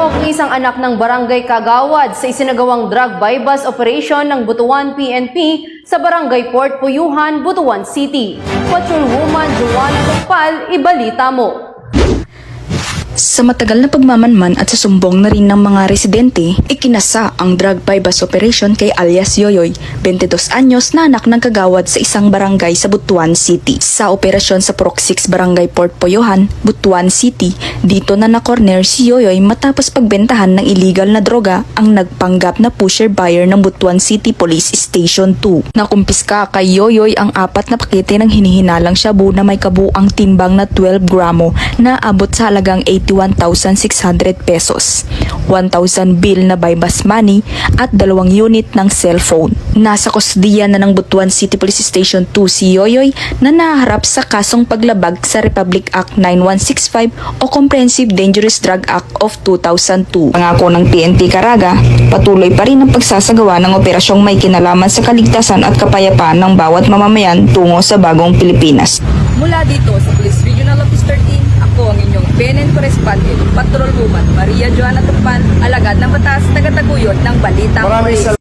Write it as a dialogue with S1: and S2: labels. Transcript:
S1: Nalumbok ang isang anak ng barangay Kagawad sa isinagawang drug bypass operation ng Butuan PNP sa barangay Port Puyuhan, Butuan City. Patrolwoman Joanna Tupal, ibalita mo.
S2: Sa matagal na pagmamanman at sa sumbong na rin ng mga residente, ikinasa ang drug bypass operation kay alias Yoyoy, 22 anyos na anak ng kagawad sa isang barangay sa Butuan City. Sa operasyon sa Purok 6 Barangay Port Poyohan, Butuan City, dito na na-corner si Yoyoy matapos pagbentahan ng illegal na droga ang nagpanggap na pusher buyer ng Butuan City Police Station 2. Nakumpiska kay Yoyoy ang apat na pakete ng hinihinalang shabu na may kabuang timbang na 12 gramo na abot sa halagang 81,600 pesos, 1,000 bill na bypass money at dalawang unit ng cellphone. Nasa kusdiya na ng Butuan City Police Station 2 si Yoyoy na naharap sa kasong paglabag sa Republic Act 9165 o Comprehensive Dangerous Drug Act of 2002. Pangako ng PNP Caraga, patuloy pa rin ang pagsasagawa ng operasyong may kinalaman sa kaligtasan at kapayapaan ng bawat mamamayan tungo sa bagong Pilipinas.
S3: Mula dito sa Police Regional Office 13, ako ang inyong PNN Correspondent, Patrol Woman Maria Joana Tupan, alagad ng batas, tagataguyod ng Police.